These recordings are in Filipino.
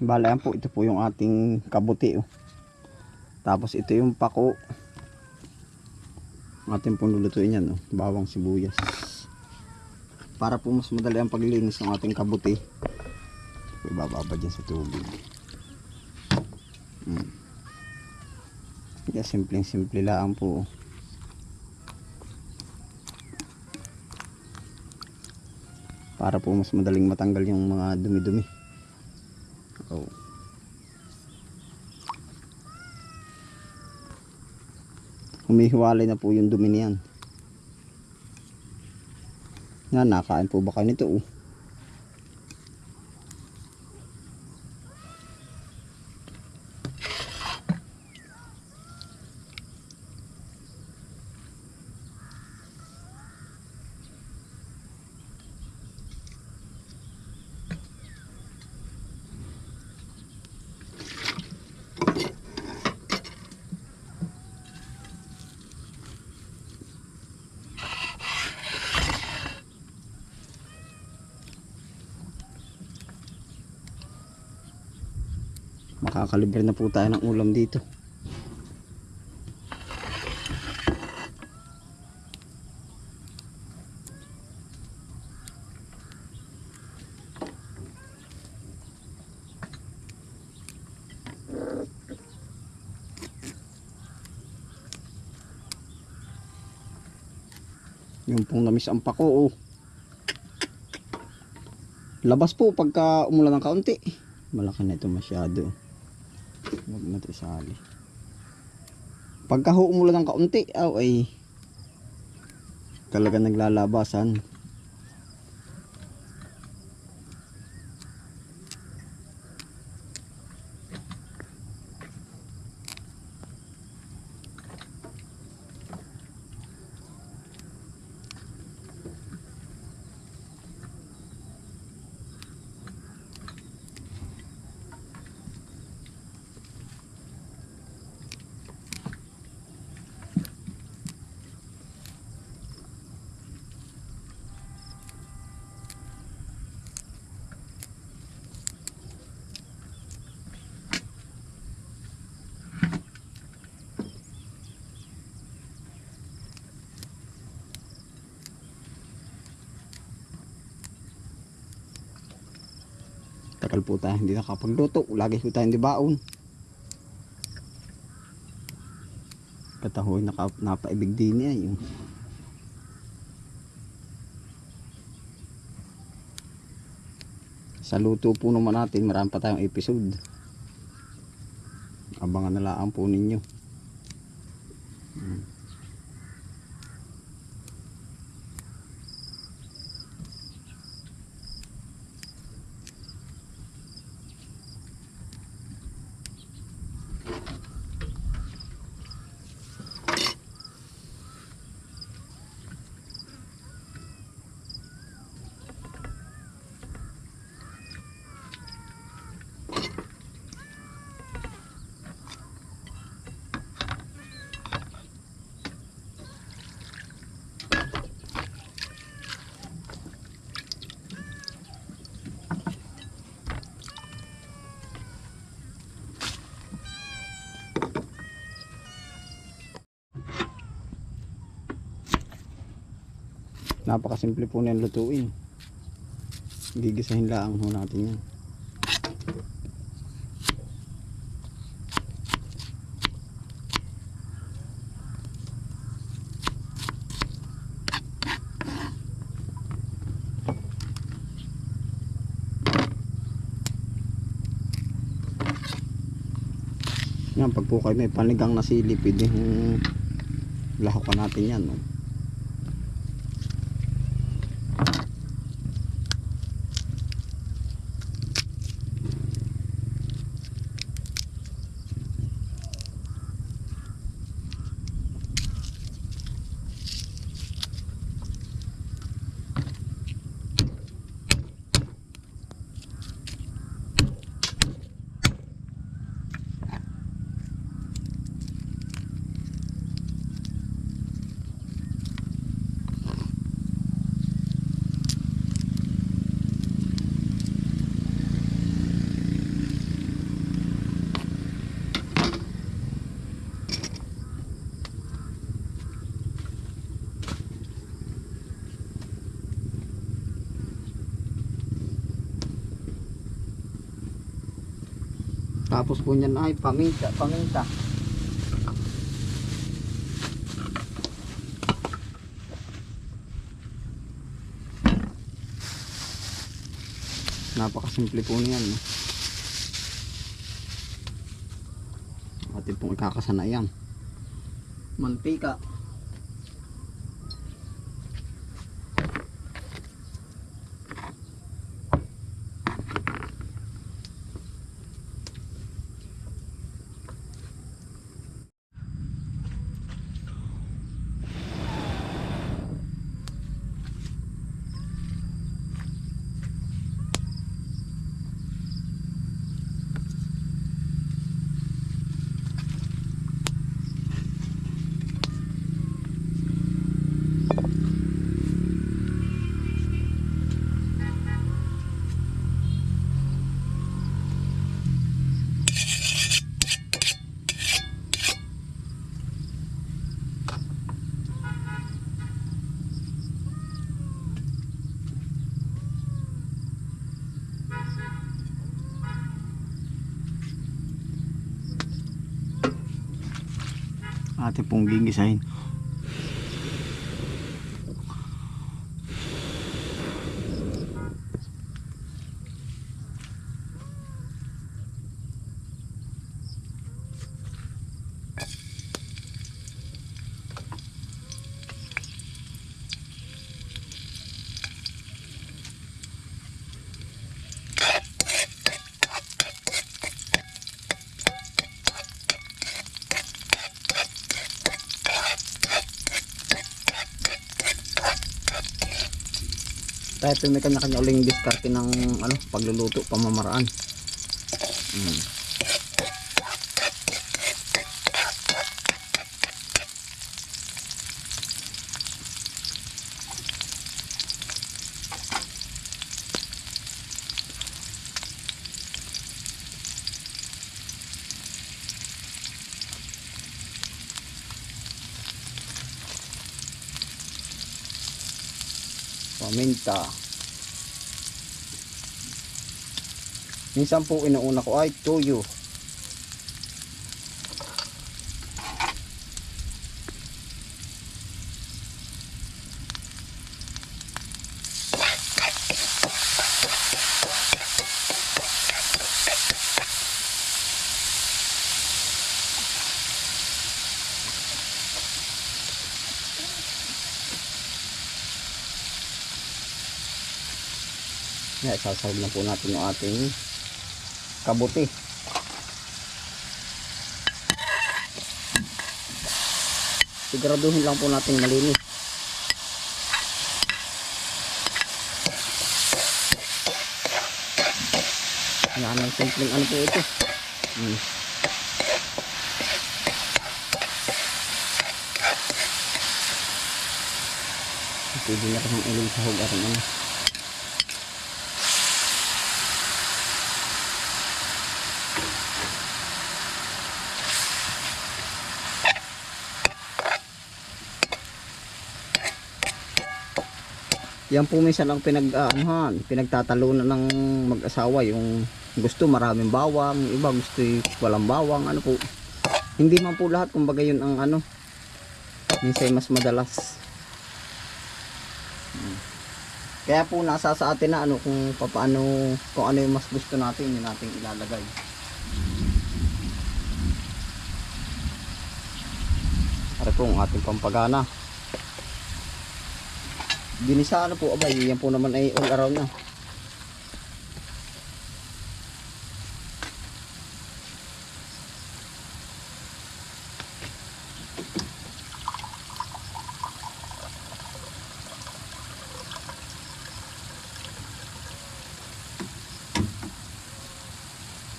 Bala yan po, ito po yung ating kabuti. Oh. Tapos ito yung pako. Ating pong lulutuin yan. Oh. Bawang sibuyas. Para po mas madali ang paglilinis ng ating kabuti. Ibababa dyan sa tubig. Mm. Yeah, simpleng simple lang po. Para po mas madaling matanggal yung mga dumi-dumi. Oh. Humihiwalay na po yung dumi niyan. Nga, nakain po ba kayo nito? Oh. Makakalibre na po tayo ng ulam dito. Yung pong namis ang pako oh. Labas po pagka umulan ng kaunti. Malaki na ito masyado. Huwag na ito isali. Pagka ho umulan ng kaunti, aw ay talaga naglalabasan. Takal po tayo hindi nakapagluto. Lagi po tayo hindi baon. Katahoy naka, napaibig din niya yung sa luto po naman natin marami pa tayong episode abangan na lang po ninyo Hmm. Napakasimple po na lutuin gigisahin lang ho natin yan yan pag po kayo may panigang na sili pwede hong lahokan natin yan no? Tapos po niyan ay paminta, paminta. Napakasimple po niyan. Atin pong ikakasanayan. Mantika. Ate pong gigisahin. Po may kanya-kanya uling diskarte ng ano, pagluluto, pamamaraan. Mm. Paminta minsan po inuuna ko ay tuyo Yan, sasawag na po natin yung ating kabuti. Siguraduhin lang po natin malinis. Yan ang simpleng ano po ito. Hmm. Pwede na kasang uling sahog at ano. Yan po minsan ang pinag-aanuhan, pinagtatalunan ng mag-asawa yung gusto maraming bawang, yung iba gusto walang bawang, ano po. Hindi man po lahat kumbaga yun ang ano. Minsan mas madalas. Kaya po nasa sa atin na ano kung paano kung ano yung mas gusto natin yun natin ilalagay. Para po ang ating pampagana. Ginisa ano po abay, yan po naman ay all around na.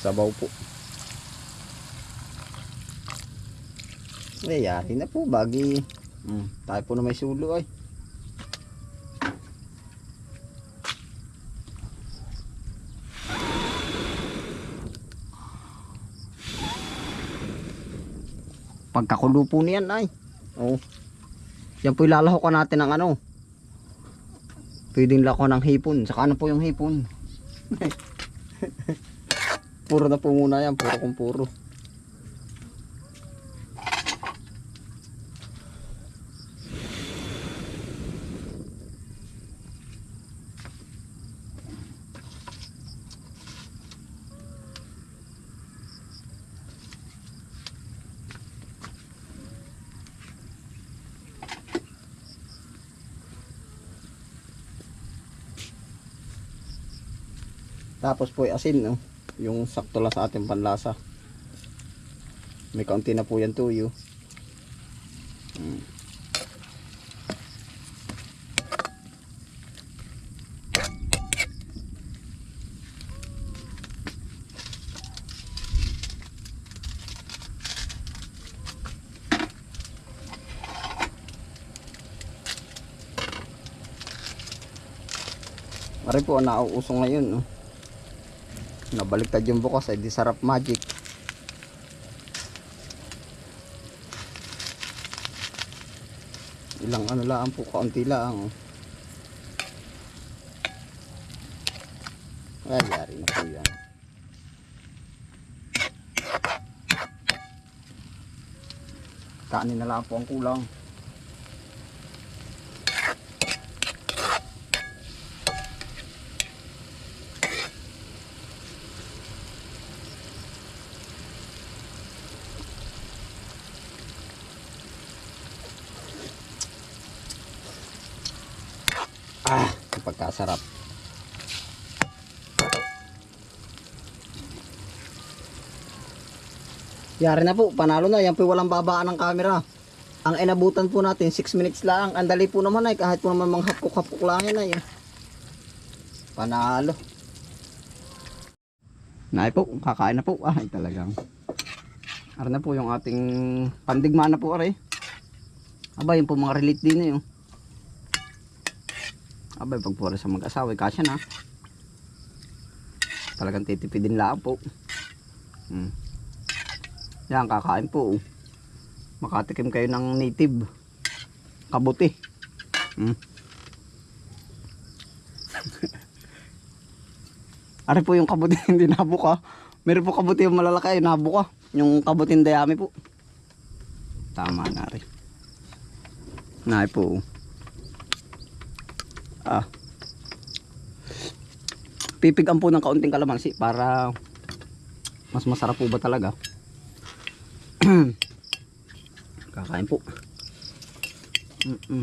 Sabaw po. Ay, yari na po, bagi. Hmm, tayo po na may sulo ay. Pagkakulo po niyan ay. Oh. Yan po ilalahokan natin ng ano. Pwedeng lako ng hipon. Saka ano po yung hipon? Puro na po muna yan, puro kung puro. Tapos po yung asin, no? yung sakto lang sa ating panlasa. May kaunti na po yan tuyo. Mm. Mari po ang nauuso ngayon, no? Nabaliktad yung bukas ay di sarap magic. Ilang ano lang po, kaunti lang. Ay, yari na po yan. Kanin na lang po ang kulang. Ah, ang pagkasarap. Yari na po, panalo na. Yan po walang babaan ng camera. Ang inabutan po natin, 6 minutes lang. Ang dali po naman ay, kahit po naman mga hapok-hapok lang yan ay. Panalo. Nay po, kakain na po. Ay, talagang. Ara na po yung ating pandigma na po, aray. Aba, yun po mga relate din na yun. Abay, pag puro sa mag-asawa, kasya na. Talagang titipidin lang po. Hmm. Yan, kakain po. Makatikim kayo ng native. Kabuti. Hmm. Ari po yung kabuti hindi nabuka. Meron po kabuti yung malalaki, nabuka. Yung kabutin dayami po. Tama na rin. Nay po. Ah. Pipigan po ng kaunting kalamansi para mas masarap po ba talaga. Kakain po. Mm.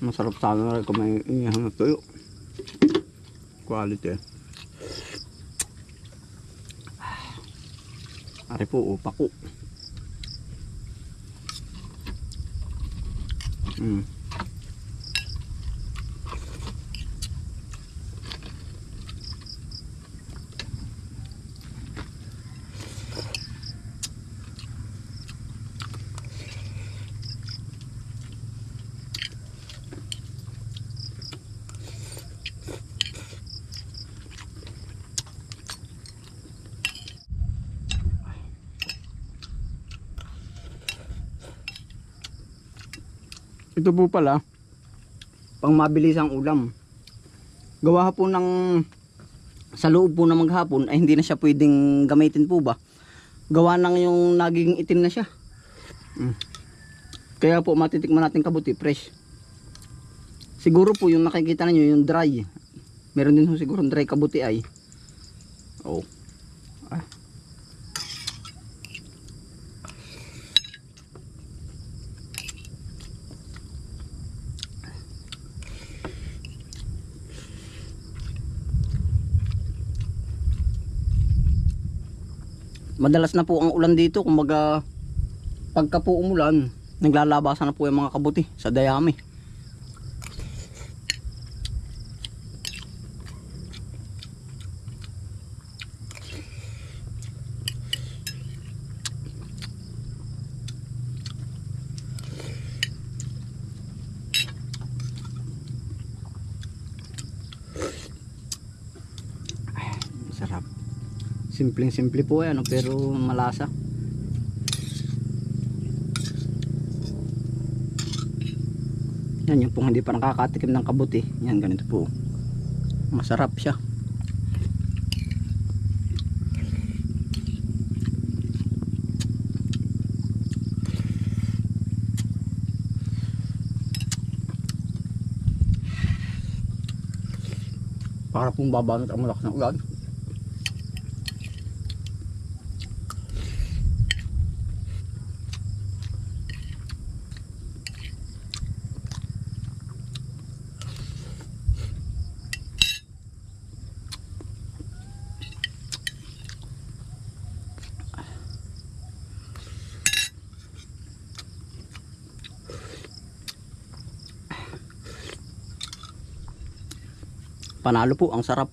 Masarap sana rin kung may inihaw na tuyo. Quality. Ari po, upa ko. Mm. Ito po pala, pang mabilis ang ulam. Gawa po ng sa loob po na maghapon ay hindi na siya pwedeng gamitin po ba. Gawa nang yung naging itim na siya. Mm. Kaya po matitikman natin kabuti fresh. Siguro po yung nakikita niyo yung dry. Meron din po siguro dry kabuti ay. Oh. Ah. Madalas na po ang ulan dito kumbaga pagka po umulan naglalabasan na po yung mga kabuti sa dayami. Sarap simpleng simple po yan pero malasa. Yan yung pong hindi pa nakakatikim ng kabuti eh. yan ganito po. Masarap siya. Para pong babanot ang malakas ng ulan. Panalo po, ang sarap.